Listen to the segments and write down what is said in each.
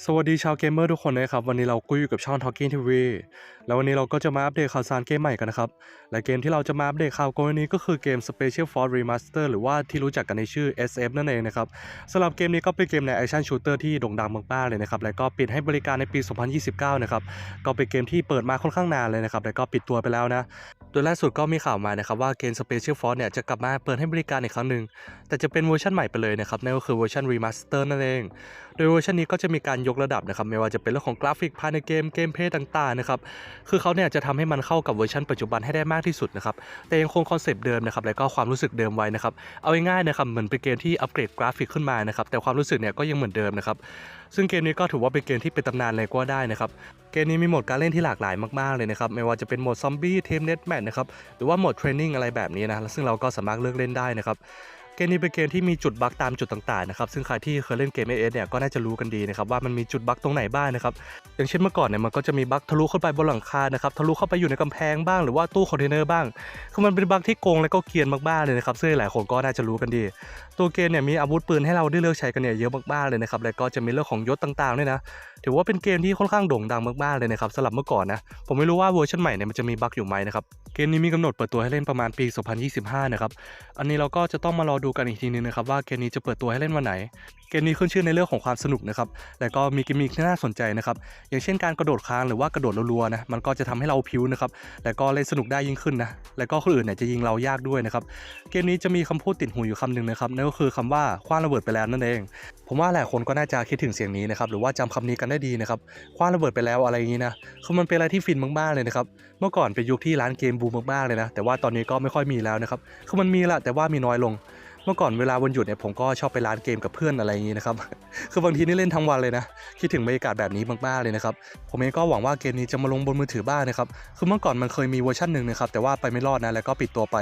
สวัสดีชาวเกมเมอร์ทุกคนนะครับ วันนี้เราก็อยู่กับช่อง Talking TV แล้ววันนี้เราก็จะมาอัปเดตข่าวสารเกมใหม่กันนะครับ และเกมที่เราจะมาอัปเดตข่าวกันวันนี้ก็คือเกม Special Force Remaster หรือว่าที่รู้จักกันในชื่อ SF นั่นเองนะครับสำหรับเกมนี้ก็เป็นเกมใน Action Shooter ที่โด่งดังมากๆเลยนะครับ และก็ปิดให้บริการในปี 2029 นะครับ ก็เป็นเกมที่เปิดมาค่อนข้างนานเลยนะครับ และก็ปิดตัวไปแล้วนะ โดยล่าสุดก็มีข่าวมานะครับว่าเกม Special Force เนี่ยจะกลับมาเปิดให้บริการอีกครั้งหนึ่งแต่จะเป็นเวอร์ชันใหม่ไปเลยนะครับนั่นก็คือเวอร์ชัน Remaster นั่นเอง โดยเวอร์ชันนี้ก็จะมีการยกระดับนะครับไม่ว่าจะเป็นเรื่องของกราฟิกภายในเกมเกมเพย์ต่างๆนะครับคือเขาเนี่ยจะทำให้มันเข้ากับเวอร์ชันปัจจุบันให้ได้มากที่สุดนะครับแต่ยังคงคอนเซปต์เดิมนะครับและก็ความรู้สึกเดิมไว้นะครับเอาง่ายๆนะครับเหมือนเป็นเกมที่อัปเกรดกราฟิกขึ้นมานะครับแต่ความรู้สึกเนี่ยก็ยังเหมือนเดิมนะครับซึ่งเกมนี้ก็ถือว่าเป็นเกมที่เป็นตำนานเลยก็ได้นะครับเกมนี้มีโหมดการเล่นที่หลากหลายมากๆเลยนะครับไม่ว่าจะเป็นโหมดซอมบี้เทมเน็ตแมทนะครับหรือว่าโหมดเทรนนิ่งอะไรแบบนี้นะซึ่งเราก็สามารถเลือกเล่นได้นะครับ เกมนี้เป็นเกมที่มีจุดบั๊กตามจุดต่างๆนะครับซึ่งใครที่เคยเล่นเกม AS เนี่ยก็น่าจะรู้กันดีนะครับว่ามันมีจุดบั๊กตรงไหนบ้างนะครับอย่างเช่นเมื่อก่อนเนี่ยมันก็จะมีบั๊กทะลุเข้าไปบนหลังคานะครับทะลุเข้าไปอยู่ในกำแพงบ้างหรือว่าตู้คอนเทนเนอร์บ้างคือมันเป็นบั๊กที่โกงและก็เกียนมากๆเลยนะครับซึ่งหลายคนก็น่าจะรู้กันดี ตัวเกมเนี่ยมีอาวุธปืนให้เราได้เลือกใช้กันเนี่ยเยอะมากๆเลยนะครับแล้วก็จะมีเรื่องของยศต่างๆด้วยนะถือว่าเป็นเกมที่ค่อนข้างโด่งดังมากๆเลยนะครับสำหรับเมื่อก่อนนะผมไม่รู้ว่าเวอร์ชันใหม่เนี่ยมันจะมีบั๊กอยู่ไหมนะครับเกมนี้มีกำหนดเปิดตัวให้เล่นประมาณปี 2025 นะครับอันนี้เราก็จะต้องมารอดูกันอีกทีนึงนะครับว่าเกมนี้จะเปิดตัวให้เล่นวันไหน เกมนี้ขึ้นชื่อในเรื่องของความสนุกนะครับ และก็มีกิมมิคที่น่าสนใจนะครับ อย่างเช่นการกระโดดค้างหรือว่ากระโดดรัวๆนะ มันก็จะทำให้เราพิ้วนะครับ และก็เล่นสนุกได้ยิ่งขึ้นนะ และก็คนอื่นเนี่ยจะยิงเรายากด้วยนะครับ เกมนี้จะมีคำพูดติดหูอยู่คำหนึ่งนะครับ นั่นก็คือคำว่าคว้างระเบิดไปแล้วนั่นเอง ผมว่าหลายคนก็น่าจะคิดถึงเสียงนี้นะครับ หรือว่าจำคำนี้กันได้ดีนะครับ คว้างระเบิดไปแล้วอะไรอย่างนี้นะ คือมันเป็นอะไรที่ฟินมากๆเลยนะครับ เมื่อก่อนเป็นยุคที่ร้านเกมบูมมากๆเลยนะ แต่ว่าตอนนี้ก็ไม่ค่อยมีแล้วนะครับ คือมันมีละแต่ว่ามีน้อยลง เมื่อก่อนเวลาวันหยุดเนี่ยผมก็ชอบไปร้านเกมกับเพื่อนอะไรอย่างนี้นะครับ คือบางทีนี่เล่นทั้งวันเลยนะ คิดถึงบรรยากาศแบบนี้มากๆเลยนะครับ ผมเองก็หวังว่าเกมนี้จะมาลงบนมือถือบ้างนะครับ คือเมื่อก่อนมันเคยมีเวอร์ชันหนึ่งนะครับ แต่ว่าไปไม่รอดนะ แล้วก็ปิดตัวไป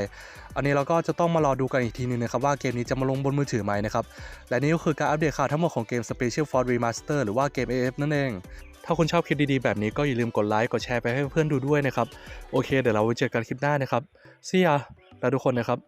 อันนี้เราก็จะต้องมารอดูกันอีกทีนึงนะครับว่าเกมนี้จะมาลงบนมือถือไหมนะครับ และนี่ก็คือการอัปเดตข่าวทั้งหมดของเกม Special Force Remaster หรือว่าเกม AF นั่นเองถ้าคุณชอบคลิปดีๆ แบบนี้ก็อย่าลืมกดไลค์ กดแชร์ไปให้เพื่อนดูด้วยนะครับ โอเค เดี๋ยวเราไว้เจอกันคลิปหน้านะครับ See ya แล้วทุกคนนะครับ